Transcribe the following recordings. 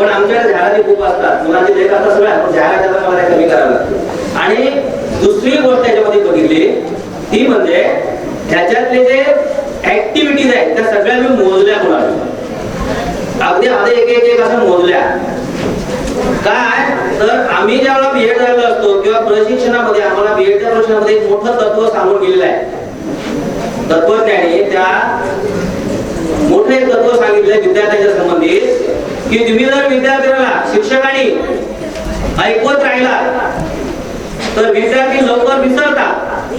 पण आमच्याकडे जाहिराती खूप असतात. मुलांची लेख असतात सगळ्या पण जाहिरातीचा मला कमी करावं लागतं आणि दुसरी गोष्ट त्याच्यामध्ये बघितली ती म्हणजे ह्याच्यातले जे ऍक्टिव्हिटीज आहेत त्या सगळ्या मी मोजल्या मुलांना. अगदी आधी एक एक एक असं मोजल्या. काय? तर आम्ही ज्यावेळेला बीएड झालेलो असतो किंवा प्रशिक्षणामध्ये आम्हाला बीएडच्या प्रशिक्षणामध्ये एक मोठं तत्व सांगून गेलेलं आहे. तत्वज्ञानी त्या मोठं एक तत्व सांगितलंय विद्यार्थ्यांच्या संबंधित. की तुम्ही जर विद्यार्थ्याला शिक्षकांनी ऐकवत राहिला तर विद्यार्थी लवकर विसरतात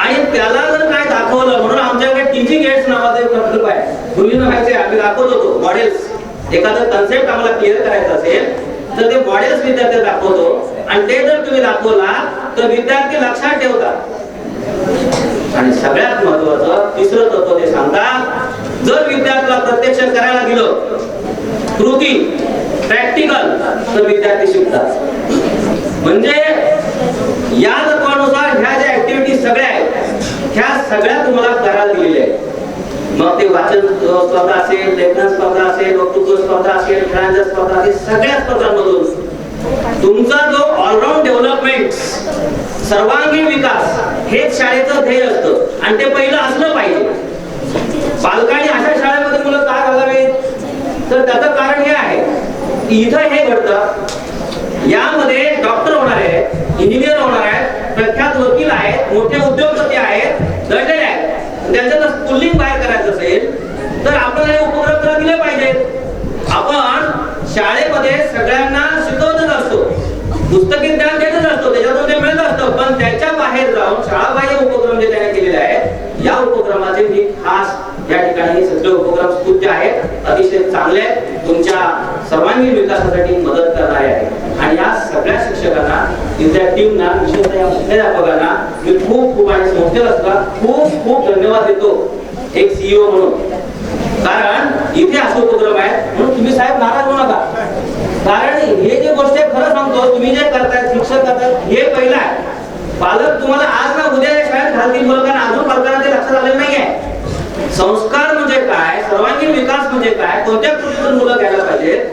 आणि त्याला जर काय दाखवलं म्हणून आमच्याकडे टीचिंग एड्स नावाचा एक प्रकल्प आहे. मुलींना माहिती आम्ही दाखवत होतो मॉडेल्स एखादं कन्सेप्ट आम्हाला क्लिअर करायचं असेल तर ते मॉडेल्स विद्यार्थी दाखवतो. आणि ते जर तुम्ही दाखवला तर विद्यार्थी लक्षात ठेवतात. आणि सगळ्यात महत्वाचं तिसरं तत्व ते सांगतात जर विद्यार्थ्याला प्रत्यक्ष करायला दिलं कृती प्रॅक्टिकल तर विद्यार्थी शिकतात. म्हणजे या तत्वानुसार ह्या ज्या ऍक्टिव्हिटी सगळ्या आहेत ह्या सगळ्या तुम्हाला करायला दिलेल्या आहेत. मग ते वाचन स्पर्धा असेल लेखन स्पर्धा असेल वक्तृत्व स्पर्धा असेल खेळांच्या स्पर्धा असेल सगळ्या स्पर्धांमधून तुमचा जो ऑलराऊंड डेव्हलपमेंट सर्वांगीण विकास हेच शाळेचं ध्येय असतं. आणि ते पहिलं असलं पाहिजे. पालकांनी अशा शाळेमध्ये मुलं का घालावीत तर त्याचं कारण हे आहे. इथं हे घडतं. यामध्ये डॉक्टर होणार आहेत इंजिनियर होणार आहेत प्रख्यात वकील आहेत मोठे उद्योगपती आहेत दळलेले आहेत. त्यांचं जर स्कूलिंग बाहेर करायचं असेल तर आपण हे उपक्रम तर दिले पाहिजेत आपण शाळेमध्ये सगळ्यांना शिकवतच असतो. पुस्तकी ज्ञान देतच असतो त्याच्यातून ते मिळत असतं. पण त्याच्या बाहेर जाऊन शाळाबाह्य उपक्रम जे त्याने केलेले आहेत या उपक्रमाचे मी खास या ठिकाणी हे सगळे उपक्रम स्कूल आहेत अतिशय चांगले आहेत. तुमच्या सर्वांगीण विकासासाठी मदत करणारे आहेत. आणि या सगळ्या शिक्षकांना तिथल्या टीमना विशेषतः या मुख्याध्यापकांना मी खूप खूप आणि संस्थेला खूप खूप धन्यवाद देतो. एक सीईओ म्हणून. कारण इथे असे उपक्रम आहेत म्हणून तुम्ही साहेब नाराज होऊ नका. कारण हे जे गोष्ट आहे खरं सांगतो तुम्ही जे करताय शिक्षक करताय हे पहिलं आहे. पालक तुम्हाला आज ना उद्या शाळेत घालतील मुलं कारण अजून पालकांना ते लक्षात आलेलं नाहीये संस्कार म्हणजे काय? सर्वांगीण विकास म्हणजे काय? कोणत्या कृतीतून मुलं घ्यायला पाहिजेत?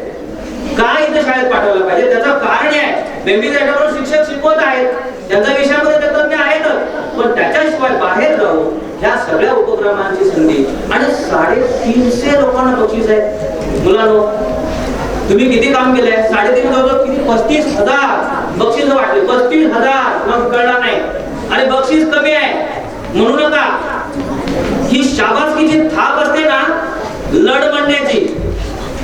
काय इथे शाळेत पाठवलं पाहिजे त्याचं कारण आहे. बेंबीच्या याच्यावरून शिक्षक शिकवत आहेत. त्यांच्या विषयामध्ये तज्ञ आहेतच पण त्याच्याशिवाय बाहेर जाऊन ह्या सगळ्या उपक्रमांची संधी आणि साडेतीनशे लोकांना बक्षीस आहे. मुलांनो तुम्ही किती काम केलंय? साडेतीन जवळ किती? पस्तीस हजार. बक्षीस वाटले पस्तीस हजार. मग कळणार नाही. आणि बक्षीस कमी आहे. म्हणू नका. शाबासकीची थाप असते ना लढ म्हणण्याची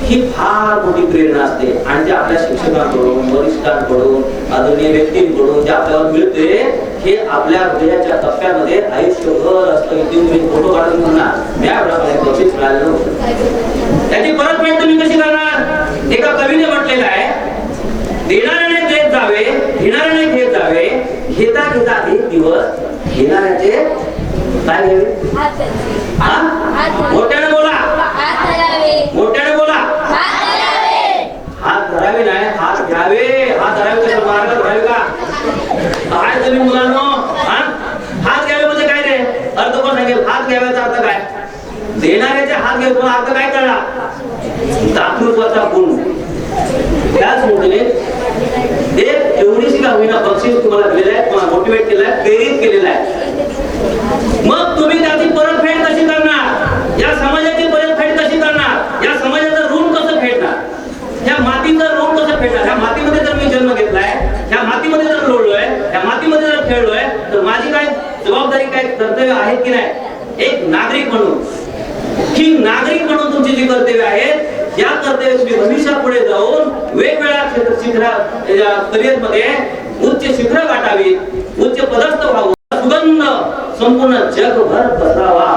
ही फार मोठी प्रेरणा असते. आणि ते आपल्या शिक्षकांकडून वरिष्ठांकडून आदरणीय व्यक्तींकडून जे आपल्याला मिळते हे आपल्या हृदयाच्या टप्प्यामध्ये आयुष्यभर असतं. इथे तुम्ही फोटो काढून म्हणणार मी वेळा बक्षीस मिळालेलं होतं त्याची परतफेड तुम्ही कशी करणार? एका कवीने म्हटलेलं आहे देणाऱ्याने देत जावे घेणाऱ्याने घेत जावे घेता घेता एक दिवस घेणाऱ्याचे काय हा? मोठ्याने बोला. मोठ्याने बोला. हात धरावे नाही हात घ्यावे. हात धरावे मार्ग धरावे का? काय तुम्ही मुलांनो. हात घ्यावे म्हणजे काय रे? अर्थ कोण सांगेल? हात घ्याव्याचा अर्थ काय? देणाऱ्याचे हात घ्यावे पण अर्थ काय कळला दातृत्वाचा गुण. त्याच मुळे एक एवढीशी का होईना बक्षीस तुम्हाला दिलेलं आहे तुम्हाला मोटिवेट केलं आहे प्रेरित केलेलं आहे. मग तुम्ही त्याची परतफेड कशी समाजातील या समाजाची कशी करणार? या समाजाचं ऋण कसं फेडणार? या मातीचं ऋण कसं फेडणार? ह्या मातीमध्ये जर मी जन्म घेतलाय ह्या मातीमध्ये जर लोळलोय ह्या मातीमध्ये जर खेळलोय तर माझी काय जबाबदारी काय कर्तव्य आहेत की नाही? एक नागरिक म्हणून. की नागरिक म्हणून तुमची जी कर्तव्य आहेत या कर्तव्य तुम्ही भविष्यात पुढे जाऊन वेगवेगळ्या क्षेत्र शिखरा करिअरमध्ये उच्च शिखर गाठावी उच्च पदस्थ व्हावं सुगंध संपूर्ण जगभर पसरावा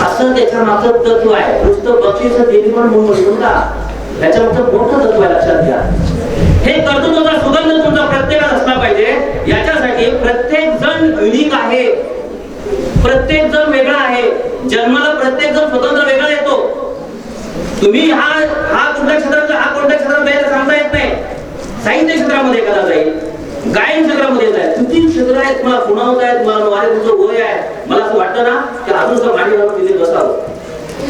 असं त्याच्या मागचं तत्व आहे. नुसतं बक्षीस देवी पण म्हणून म्हणतो का? त्याच्या मागचं मोठं तत्व आहे लक्षात घ्या. हे कर्तृत्वाचा सुगंध तुमचा प्रत्येकात असला पाहिजे याच्यासाठी प्रत्येक जण युनिक आहे. प्रत्येक जण वेगळा आहे. जन्माला प्रत्येक जण स्वतंत्र वेगळा येतो. तुम्ही हा हा कोणत्या क्षेत्रात हा कोणत्या क्षेत्रात जायला सांगता येत नाही. साहित्य क्षेत्रामध्ये एखादा जाईल. गायन क्षेत्रामध्ये जाईल किती क्षेत्र आहेत तुम्हाला पुणावत आहेत मला वारे तुमचं वय आहे? मला असं वाटतं ना की अजून मांडी घालून तिथे बसावं.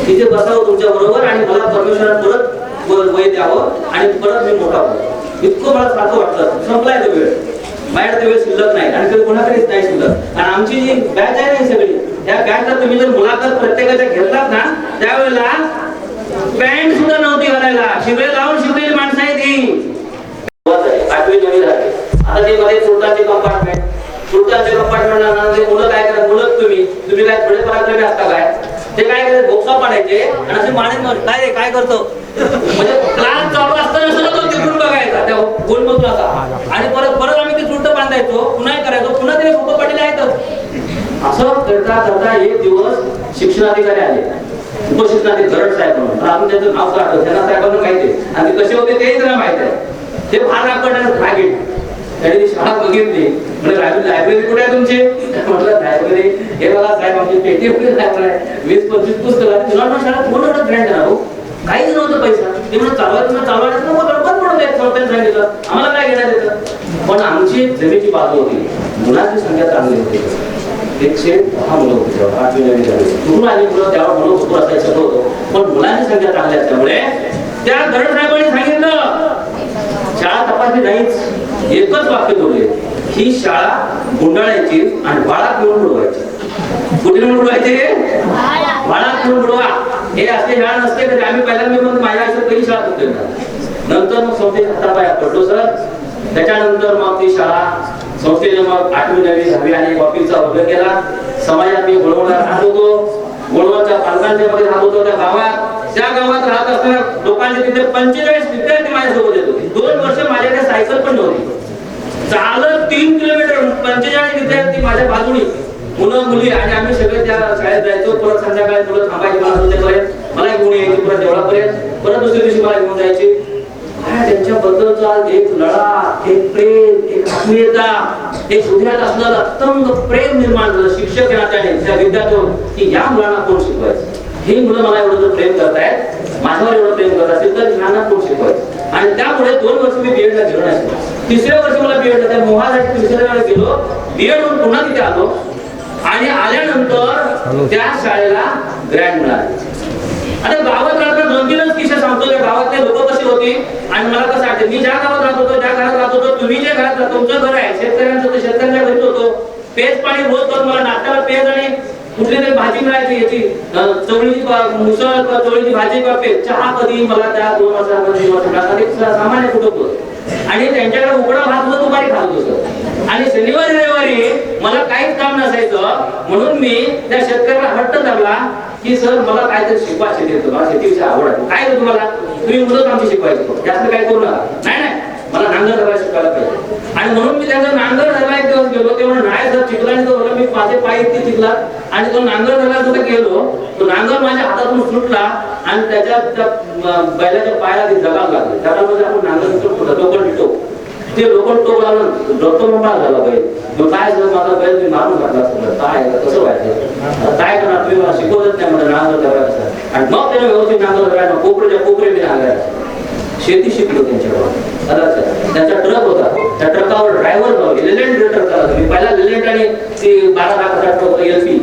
तिथे बसावं तुमच्या बरोबर आणि मला परमेश्वरात परत वय द्यावं आणि परत मी मोठा होतो इतकं मला सारखं वाटतं. संपलाय तो वेळ. बाहेर ते वेळ शिल्लक नाही. आणि ते कोणाकडेच नाही शिल्लक. आणि आमची जी बॅच आहे ना सगळी त्या बॅचला तुम्ही जर मुलाखत प्रत्येकाच्या घेतलात ना त्यावेळेला पॅन्ट सुद्धा नव्हती घालायला काय. थोडे ते काय भोक्सा पाडायचे आणि असे काय रे काय करतो? म्हणजे क्लास चालू असताना सुद्धा तो तिकडून बघायचा त्या गोलमधून असा. आणि परत परत आम्ही ते सुलट बांधायचो पुन्हा करायचो पुन्हा ते भोकं पाडलेले आहेतच असं करता करता एक दिवस शिक्षणाधिकारी आले. उपशिक्षणाधिकारी गरड साहेब म्हणून. अजून त्यांचं नाव आठवत त्यांना साहेबांना माहिती आहे. आणि ते कसे होते तेही त्यांना माहिती आहे. ते फार रागीट त्यांनी शाळा बघितली. म्हणजे लायब्ररी लायब्ररी कुठे आहे तुमची? म्हटलं लायब्ररी हे बघा साहेब आमची पेटी वगैरे लायब्ररी आहे. वीस पंचवीस पुस्तकं मुलांना शाळा पूर्ण एवढं ग्रँड देणार हो काहीच नव्हतं पैसा. ते म्हणून चालवायचं ना चालवायचं ना मग बंद पडून द्यायचं चौथ्याने सांगितलं आम्हाला काय घेण्यात येतं पण आमची जमेची बाजू होती. मुलांची संख्या चांगली होती. एकशे दहा मुलं होती तेव्हा आठवी नवी झाली. कुठून आली मुलं? तेव्हा मुलं होतो असं सगळं होतं पण मुलांची संख्या चांगली असल्यामुळे त्या गरड साहेबांनी सांगितलं शाळा तपासली नाहीच. एकच वाक्य बोलले ही शाळा गुंडाळायची आणि बाळात घेऊन बुडवायची. कुठे बुडवायचे बुडवायची? बाळात मिळून बुडवा. हे असते शाळा नसते तरी आम्ही पहिल्यांदा मी माझ्या आयुष्यात पहिली शाळा होते नंतर मग संस्थेत हातापाया पडलो सर त्याच्यानंतर मग ती शाळा संस्थेने मग आठवी नवी दहावी आणि ऑफिसचा वर्ग केला. समाजात मी गोळवणार राहत होतो. गोळवणच्या पालकांच्या मध्ये राहत होतो त्या गावात. त्या गावात राहत असताना लोकांचे तिथे पंचेचाळीस विद्यार्थी माझ्यासोबत येत होते. दोन वर्ष माझ्याकडे सायकल पण नव्हती. चालत तीन किलोमीटर पंचेचाळीस विद्यार्थी माझ्या बाजूनी. मुलं मुली आणि आम्ही सगळे त्या शाळेत जायचो. परत संध्याकाळी मुलं थांबायची मला संध्याकाळपर्यंत मला घेऊन यायची परत देवळापर्यंत. परत दुसऱ्या दिवशी मला घेऊन जायची. काय त्यांच्याबद्दलचा एक लढा एक प्रेम एक आत्मीयता एक हृदयात असणारा अत्यंत प्रेम निर्माण झालं. शिक्षक या नात्याने त्या विद्यार्थ्यावर. की या मुलांना कोण शिकवायचं? ही मुलं मला एवढं जर प्रेम करतायत माझ्यावर एवढं प्रेम करत असेल तर ह्यांना कोण शिकवायचं आणि त्यामुळे दोन वर्ष मी बीएड ला गेलो नाही. तिसऱ्या वर्षी मला बीएड त्या मोहासाठी तिसऱ्या वेळेला गेलो. बीएड होऊन पुन्हा तिथे आलो. आणि आल्यानंतर त्या शाळेला ग्रँड मिळाले. आता गावात राहतात दोन तीनच किस्से सांगतो त्या गावातले लोक कशी होती? आणि मला कसं वाटतं मी ज्या गावात राहत होतो ज्या घरात राहत होतो तुम्ही जे घरात राहतो तुमचं घर आहे. शेतकऱ्यांचं शेतकऱ्यांच्या घरीच होतो. पेज पाणी रोज तर मला नाश्त्याला पेज आणि कुठली तरी भाजी मिळायची याची. चवळीची मुसळ किंवा चवळीची भाजी किंवा चहा कधी मला त्या दोन वाजता तीन वर्षात सामान्य कुटुंब. आणि त्यांच्याकडे उघडा भात व दुपारी खात होत आणि शनिवारी रविवारी मला काहीच काम नसायचं म्हणून मी त्या शेतकऱ्याला हट्ट धरला की सर मला काहीतरी शिकवा शेती मला शेतीविषयी आवड आहे. काय तुम्हाला? तुम्ही मुलं आमची शिकवायची. जास्त काय करू नका. नाही मला नांगर धरायचं शिकायला पाहिजे. आणि म्हणून मी त्यांचा नांगर धरायला एक दिवस गेलो. ते म्हणून नाही सर चिखलाने तो मी माझे पाय इतके चिखला. आणि तो नांगर धरायला सुद्धा गेलो. तो नांगर माझ्या हातातून सुटला आणि त्याच्या त्या बैलाच्या पायाला ते जगायला लागले. म्हणजे आपण नांगर सुटतो लोकल टोक ते लोकल टोक लावलं डॉक्टर मोठा झाला बैल. मग काय झालं? माझा बैल मी मारून टाकला. सगळं काय कसं व्हायचं? काय करणार तुम्ही? मला शिकवतच नाही म्हणजे नांगर धरायचं आणि मग त्याने व्यवस्थित नांगर धरायला कोपऱ्याच्या कोपरे मी नांगरायचं शेती शिकलो त्यांच्याकडून आता त्यांचा ट्रक होता. त्या ट्रकावर ड्रायव्हर लेलँड ट्रक आला मी पहिला लेलँड आणि ती बारा लाखाचा ट्रक एलपी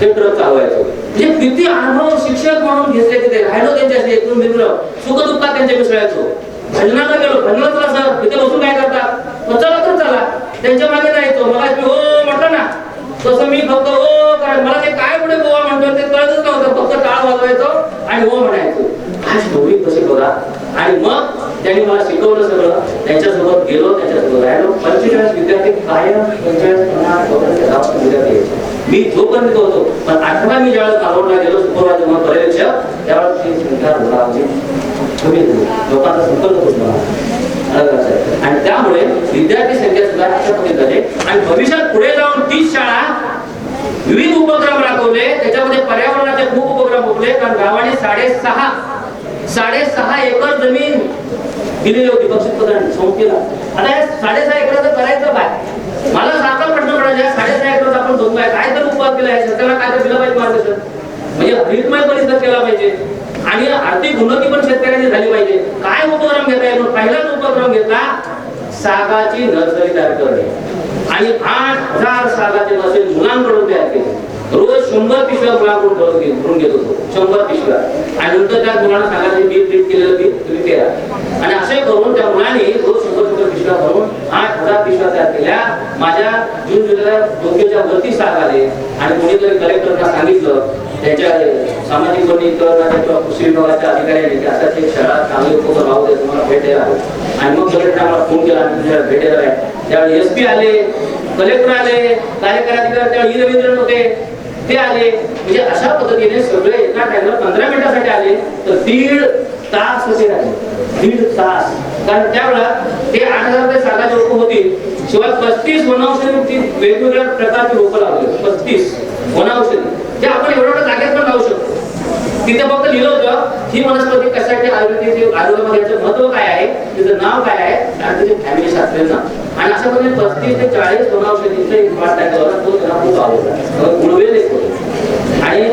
ते ट्रक चालवायचो. म्हणजे किती अनुभव शिक्षक म्हणून घेतले तिथे. राहिलो त्यांच्याशी एकूण मित्र. सुख दुःखात त्यांच्या मिसळायचो. भजनाला गेलो. भजनाला चला सर तिथे बसून काय करता? मग चला तर चला. त्यांच्या मागे जायचो. मला मी हो म्हटलं ना. तसं मी फक्त हो कारण मला ते काय पुढे गोवा म्हणतो ते कळतच नव्हतं. फक्त टाळ वाजवायचो आणि हो म्हणायचो. आज स्टोरी कशी बघा आणि मग त्यांनी मला शिकवलं सगळं. त्यांच्यासोबत गेलो त्यांच्यासोबत राहिलो. पंचेचाळीस विद्यार्थी कायम पंचेचाळीस पन्नास वगैरे गावात विद्यार्थी मी जोपर्यंत होतो पण आठवा मी ज्यावेळेस कालोडला गेलो सुपरवायझर म्हणून पर्यवेक्षक त्यावेळेस ती संख्या रुग्णांची कमी लोकांचा संकल्प होत आणि त्यामुळे विद्यार्थी संख्या सुद्धा अशा पद्धतीने झाली. आणि भविष्यात पुढे जाऊन तीच शाळा विविध उपक्रम राबवले. त्याच्यामध्ये पर्यावरणाचे खूप उपक्रम होते कारण गावाने साडेसहा साडेसहा एकर जमीन दिलेली होती बक्षीस संस्थेला. आता या साडेसहा एकराचं करायचं काय? मला सारखा प्रश्न पडायचा साडेसहा एकर आपण धोका आहे काय तर उपाय केला आहे सरकारला काय तर दिलं पाहिजे मार्गदर्शन. म्हणजे हरितमय परिसर केला पाहिजे. आणि आर्थिक उन्नती पण शेतकऱ्यांची झाली पाहिजे. काय उपक्रम घेता येईल पहिलाच उपक्रम घेतला सागाची नर्सरी तयार करणे. आणि आठ हजार सागाचे नर्सरी मुलांकडून तयार केली. रोज शंभर पिशव्या मुलांकडून भरून घेत भरून घेत होतो. शंभर पिशव्या. आणि नंतर त्या मुलांना सांगायचं बिल प्रिंट केलेलं बिल तुम्ही करा आणि असे करून त्या मुलांनी रोज शंभर शंभर पिशव्या भरून आठ हजार पिशव्या तयार केल्या. माझ्या जून जुलैला डोक्याच्या वरती साग आले. आणि कोणीतरी कलेक्टरना सांगितलं त्यांच्या सामाजिक वनीकरणाच्या किंवा कृषी विभागाच्या अधिकाऱ्यांनी की असा एक शाळा चांगले उपक्रम राहू दे तुम्हाला भेट द्यायला आणि मग कलेक्टर आम्हाला फोन केला आणि तुझ्या भेटायला आहे. त्यावेळी एस पी आले कलेक्टर आले कार्यकारी अधिकारी त्यावेळी ई रवींद्रन होते. ते आले. म्हणजे अशा पद्धतीने सगळे एका टाइमला पंधरा मिनिटासाठी आले तर दीड तास असे राहिले दीड तास. कारण त्यावेळा ते आठ हजार ते सात हजार रोपं होती. शिवाय पस्तीस वनौषधी वेगवेगळ्या प्रकारची रोपं लावली पस्तीस वनौषधी. ते आपण एवढ्या जागेत पण लावू शकतो. तिथे फक्त लिहिलं होतं ही वनस्पती कशासाठी आयुर्वेदिक आयुर्वेदामध्ये महत्त्व काय आहे तिचं नाव काय आहे? आणि तिचे फॅमिली शास्त्रीय आणि अशा प्रकारे पस्तीस ते चाळीस वनौषधीचं एक पाठ टाकला होता तो त्यांना खूप आवडला. गुणवेल एक आणि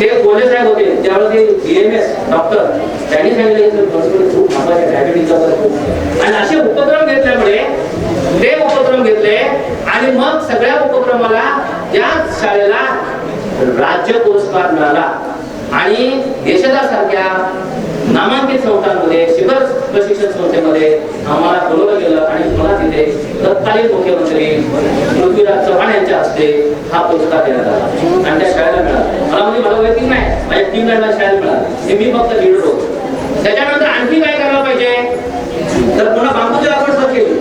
ते कोले साहेब होते त्यावेळेस ते बी एम एस डॉक्टर त्यांनी सांगितलं की वनस्पती खूप महत्त्वाचे डायबिटीजचा आणि असे उपक्रम घेतल्यामुळे ते उपक्रम घेतले आणि मग सगळ्या उपक्रमाला त्या शाळेला राज्य पुरस्कार मिळाला आणि देशदा सारख्या नामांकित संस्थांमध्ये शिखर प्रशिक्षण संस्थेमध्ये आम्हाला बोलवलं गेलं आणि मला तिथे तत्कालीन मुख्यमंत्री पृथ्वीराज चव्हाण यांच्या हस्ते हा पुरस्कार देण्यात आला. आणि त्या शाळेला मिळाला. मला म्हणजे मला वैयक्तिक नाही माझ्या टीम मेंबरला शाळेला मिळाला. हे मी फक्त लीडर होतो. त्याच्यानंतर आणखी काय करायला पाहिजे? तर पुन्हा बांबूची लागवड सर केली.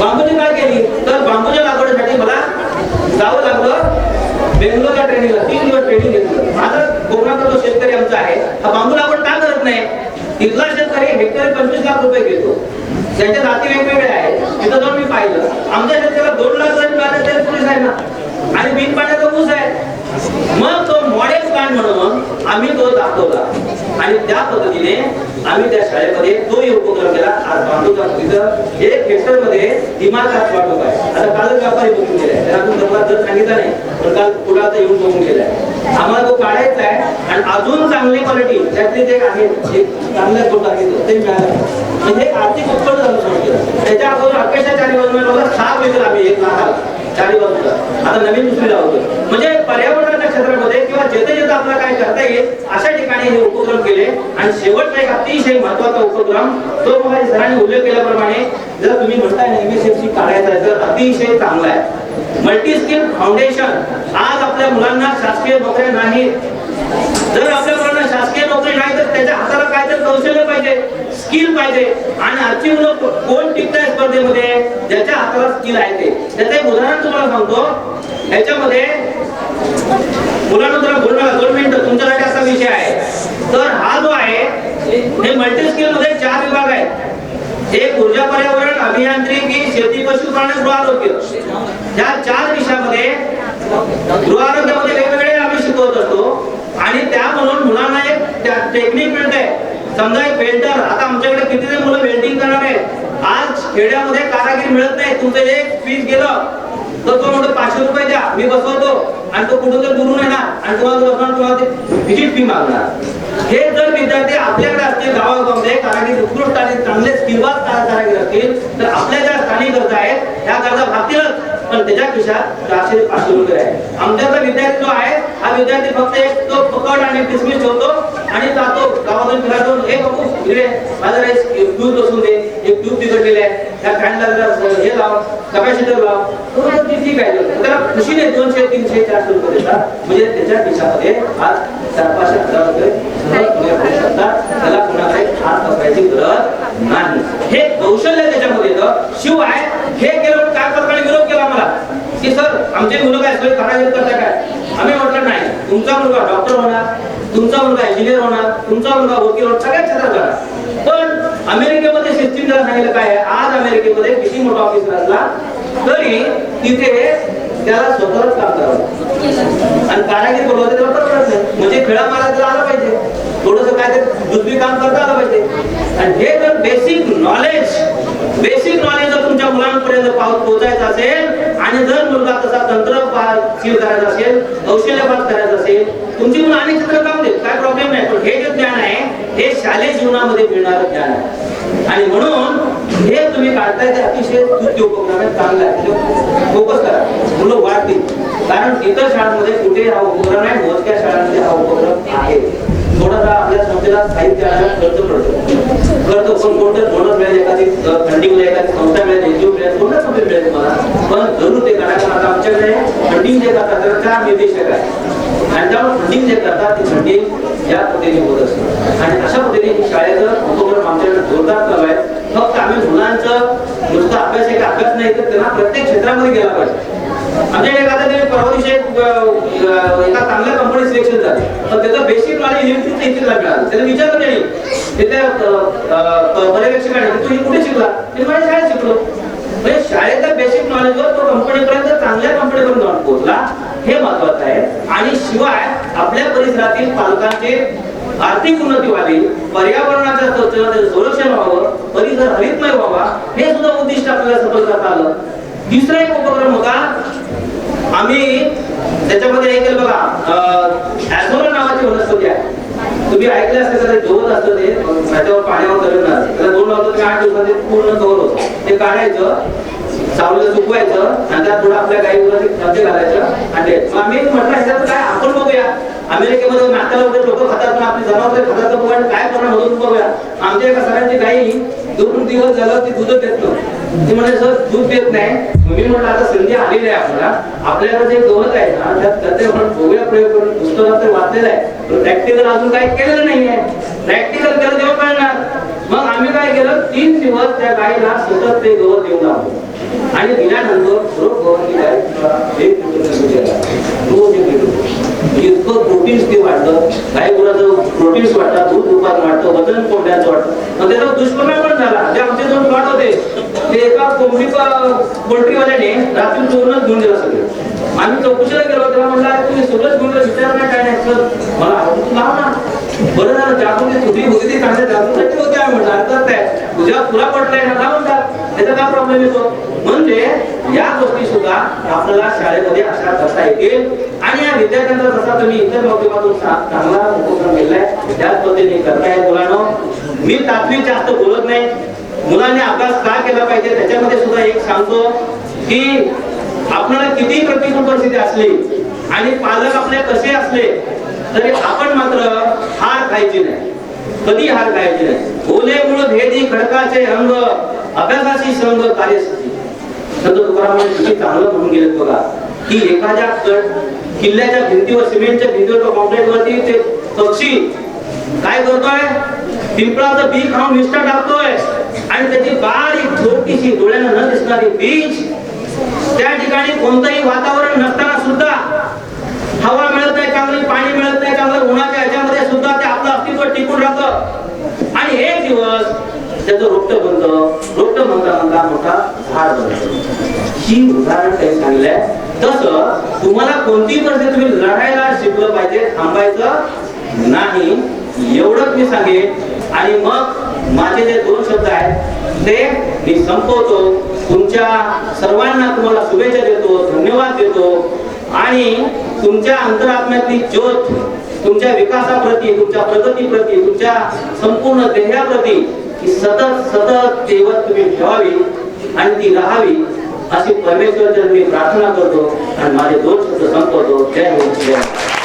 बांबूची काय केली? तर बांबूच्या लागवडीसाठी मला जावं लागलं. बेंगलोरच्या ट्रेनिंगला तीन दिवस ट्रेनिंग घेतलं. माझं कोकणातला जो शेतकरी आमचा आहे हा बांबू लागवड का करत नाही. तिथला शेतकरी हेक्टरी पंचवीस लाख रुपये घेतो. त्यांच्या जाती वेगवेगळ्या आहेत तिथं जाऊन मी पाहिलं. आमच्या शेतकऱ्याला दोन लाख जरी मिळाले तरी पुरेस आहे ना. आणि बिन पाण्याचा ऊस आहे. मग तो मॉडेल प्लॅन म्हणून आम्ही तो दाखवला. आणि त्या पद्धतीने आम्ही त्या शाळेमध्ये तोही उपक्रम केला. आज बांधूचा तिथं एक हेक्टरमध्ये दिमाखात वाटप आहे. आता कालच व्यापारी बघून गेलाय त्याला अजून दरबार जर सांगितलं नाही पण काल पुढे येऊन बघून गेलाय आम्हाला तो काढायचा आहे आणि अजून चांगली क्वालिटी त्यातली जे आहे चांगल्या तोटा आहे ते मिळालं. म्हणजे आर्थिक उत्पन्न झालं त्याच्या अगोदर अपेक्षा चारी बाजूला सहा वेगळं आम्ही एक लाखाला. चारी बाजूला आता नवीन दुसरी लावतो. म्हणजे पर्यावरणाच्या क्षेत्रामध्ये किंवा जेथे जेथे आपल्याला काय करता येईल अशा ठिकाणी हे उपक्रम केले. आणि शेवटचा एक अतिशय महत्त्वाचा उपक्रम तो मला सरांनी उल्लेख केल्याप्रमाणे जर तुम्ही म्हणताय एमएसएफसी काढायचा आहे तर अतिशय चांगला आहे. मल्टीस्किल फाउंडेशन आज आपल्या मुलांना शासकीय नोकऱ्या नाहीत. जर आपल्या नोकरी नाही तर त्याच्या हाताला काहीतरी कौशल्य पाहिजे स्किल पाहिजे. आणि आजची मुलं कोण टिकताय स्पर्धेमध्ये? ज्याच्या हाताला स्किल आहे ते. त्याचं एक उदाहरण तुम्हाला सांगतो. ह्याच्यामध्ये मुलांना जरा बोलणार दोन मिनिटं. तुमच्यासाठी असा विषय आहे. तर हा जो आहे हे मल्टी स्किलमध्ये चार विभाग आहेत. एक ऊर्जा पर्यावरण अभियांत्रिकी शेती पशुपालन गृह आरोग्य. या चार विषयामध्ये गृह आरोग्यामध्ये वेगवेगळे आम्ही शिकवत असतो. आणि त्या म्हणून मुलांना टेक्निक मिळते. समजा एक वेल्डर आता आमच्याकडे किती मुलं वेल्डिंग करणार आहे आज खेड्यामध्ये कारागीर मिळत नाही. तुमचं एक पीस गेलं तर तो म्हणतो पाचशे रुपये द्या. मी बसवतो. आणि तो कुठं तर दुरून येणार. आणि तुम्हाला बसणार तुम्हाला व्हिजिट फी मागणार. हे जर विद्यार्थी आपल्याकडे असतील गावागावमध्ये कारागीर उत्कृष्ट आणि चांगले स्किलवाद कारागीर असतील तर आपल्या ज्या स्थानिक गरजा आहेत त्या गरजा भागतीलच. पण त्याच्या खिशात चारशे पाचशे रुपये आहे. आमच्याचा विद्यार्थी जो आहे हा विद्यार्थी फक्त एक तो फुकट आणि किसमिस ठेवतो आणि जातो. गावातून फिरातो हे बघू इकडे माझा ट्यूब बसून दे. एक ट्यूब बिघडलेलं आहे त्या फॅनला हे लाव. कपॅसिटर लाव. तो म्हणतो ठीक आहे. त्याला खुशीने दोनशे तीनशे चारशे रुपये देतात. म्हणजे त्याच्या खिशामध्ये आज चार पाचशे हजार रुपये त्याला कुणाकडे हात पकडायची गरज नाही. हे कौशल्य त्याच्यामध्ये येतं. शिवाय हे केलं काय प्रकारे विरोध केला मला की सर आमचे मुलं काय सोय कारागीर करता काय? आम्ही म्हटलं नाही तुमचा मुलगा डॉक्टर होणार तुमचा मुलगा इंजिनियर होणार तुमचा मुलगा वकील होणार सगळ्या क्षेत्रात जाणार. पण अमेरिकेमध्ये सिस्टीम जरा सांगितलं काय आहे? आज अमेरिकेमध्ये किती मोठा ऑफिसर असला तरी तिथे त्याला स्वतःच काम करावं आणि कारागीर बोलवते त्याला परवडत नाही. म्हणजे खेळा मारा त्याला आलं पाहिजे. थोडस काय ते दुसरी काम करता आलं पाहिजे. आणि हे जर बेसिक नॉलेज बेसिक नॉलेज जर तुमच्या मुलांपर्यंत पाऊस पोहोचायचं असेल आणि जर मुलगा तसा तंत्र फील करायचा असेल कौशल्यपात करायचं असेल तुमची मुलं अनेक चित्र काम देत. काय प्रॉब्लेम नाही पण हे जे ज्ञान आहे हे शालेय जीवनामध्ये मिळणारं ज्ञान आहे. आणि म्हणून हे तुम्ही काढताय ते अतिशय स्तुत्य उपक्रम आहे चांगलं आहे. म्हणजे फोकस करा. मुलं वाढतील. कारण इतर शाळांमध्ये कुठे हा उपक्रम आहे मोजक्या शाळांमध्ये हा उपक्रम आहे. थोडासा आपल्या संस्थेला साहित्य आणायला खर्च पडतो करतो पण कोणतं बोनस मिळेल एखादी फंडिंग मिळेल एखादी संस्था मिळेल एनजीओ मिळेल कोणत्या कंपनी मिळेल तुम्हाला? पण जरूर ते करा कारण आता आमच्याकडे फंडिंग जे करतात त्याला चार निर्देशक आहे आणि त्यामुळे फंडिंग जे करतात ती फंडिंग या पद्धतीने होत असते. आणि अशा पद्धतीने शाळेचं उपक्रम आमच्याकडे जोरदार चालू आहे. फक्त आम्ही मुलांचं नुसतं अभ्यास एक अभ्यास नाही तर त्यांना प्रत्येक क्षेत्रामध्ये गेला पाहिजे. आमच्याकडे एखाद्या तरी परवा दिवशी एका चांगल्या कंपनी सिलेक्शन झाले. तर त्याचं बेसिक नॉलेज इलेक्ट्रिक इलेक्ट्रिकला मिळालं. त्याला विचारलं नाही तिथल्या अ, पर्यवेक्षकाने तू हे कुठे शिकला? ते माझ्या शाळेत शिकलो. म्हणजे शाळेच्या बेसिक नॉलेजवर तो कंपनीपर्यंत चांगल्या कंपनीपर्यंत जाऊन पोहोचला. हे महत्वाचं आहे. आणि शिवाय आपल्या परिसरातील पालकांचे आर्थिक उन्नती व्हावी पर्यावरणाच्या संरक्षण व्हावं परिसर हरितमय व्हावा हे सुद्धा उद्दिष्ट आपल्याला सफल करता आलं. दुसरा एक उपक्रम होता. आम्ही त्याच्यामध्ये हे केलं बघा ऍझोरा नावाची वनस्पती आहे. तुम्ही ऐकले असेल का ते जोत असतं ते. त्याच्यावर पाण्यावर करणार त्याला दोन लावतो ते आठ दिवसात पूर्ण कव्हर होतं. ते काढायचं चावलं सुकवायचं आणि त्यात थोडं आपल्या गाईवर खते घालायचं आणि मग आम्ही म्हटलं ह्याच्यात काय आपण बघूया. अमेरिकेमध्ये नाश्त्याला वगैरे लोक खातात पण आपली जनावर खातात बघूया काय करणार म्हणून बघूया. आमच्या एका सगळ्यांची गाई दोन दिवस झालं ती दूध देत नव्हती. ती म्हणजे सर दूध देत नाही. मी म्हटलं आता संधी आलेली आहे आपल्याला. आपल्याला जे गवत आहे ना त्यात खते म्हणून बघूया प्रयोग करून पुस्तकात तर वाचलेलं आहे. पण प्रॅक्टिकल अजून काही केलेलं नाहीये. प्रॅक्टिकल केलं तेव्हा कळणार मग आम्ही काय केलं? तीन दिवस त्या गायीला सतत ते गवत देऊन आलो. आणि दिल्यानंतर रोग गवत गाय एक रोज इतकं प्रोटीन्स ते वाढतं. गाई गुराचं प्रोटीन्स वाटतात दूध उत्पादन वाटतं वजन कोंबड्याचं वाटतं मग त्याचा दुष्परिणाम पण झाला. जे आमचे दोन प्लॉट होते ते एका कोंबडी पोल्ट्रीवाल्याने रात्री चोरूनच घेऊन गेला सगळे. आम्ही चौकशीला गेलो त्याला म्हणलं तुम्ही सगळंच घेऊन विचार नाही काय नाही? सर मला आवडतं लाव ना. बरं झालं जागृती तुझी होती ती चांगल्या जागृतीसाठी होती. आम्ही म्हटलं अर्थात आहे तुझ्या तुला पटलंय ना का म्हणता त्याचा काय प्रॉब्लेम येतो? म्हणजे या गोष्टी सुद्धा आपल्याला शाळेमध्ये अशा करता येतील. आणि या विद्यार्थ्यांचा जसा तुम्ही इतर माध्यमातून चांगला उपक्रम केलाय त्याच पद्धतीने करताय मुलांना. मी तात्विक जास्त बोलत नाही. मुलांनी अभ्यास का केला पाहिजे त्याच्यामध्ये सुद्धा एक सांगतो की आपल्याला किती प्रतिकूल परिस्थिती असली आणि पालक आपले कसे असले तरी आपण मात्र हार खायची नाही. कधी हार खायची नाही? ओले मुळ भेदी खडकाचे रंग अभ्यासाची संग कार्यसिद्धी संत तुकारामाने किती चांगलं म्हणून गेलेत बघा. की एखाद्या किल्ल्याच्या भिंतीवर सिमेंटच्या भिंतीवर कॉन्क्रीट वरती ते पक्षी काय करतोय? पिंपळाचं बी खाऊन निष्ठा टाकतोय. आणि त्याची बारीक छोटीशी डोळ्यानं न दिसणारी बीज त्या ठिकाणी कोणतंही वातावरण नसताना सुद्धा हवा मिळत नाही चांगली पाणी मिळत नाही चांगलं उन्हाच्या ह्याच्यामध्ये सुद्धा ते आपलं अस्तित्व टिकून राहतं. आणि एक दिवस त्याचं रोपट बनत. रोपट म्हणता म्हणता मोठा झाड बनत. ही उदाहरण काही सांगितलंय. तसं तुम्हाला कोणती परिस्थिती तुम्ही लढायला शिकलं पाहिजे थांबायचं नाही. एवढंच मी सांगेन. आणि मग माझे जे दोन शब्द आहेत ते मी संपवतो. तुमच्या सर्वांना तुम्हाला शुभेच्छा देतो धन्यवाद देतो. आणि तुमच्या अंतरात्म्यातली ज्योत तुमच्या विकासाप्रती तुमच्या प्रगतीप्रती तुमच्या संपूर्ण ध्येयाप्रती की सतत सतत तेवत तुम्ही ठेवावी आणि ती राहावी अशी परमेश्वर मी प्रार्थना करतो आणि माझे दोन शब्द संपवतो. जय हिंद जय हो.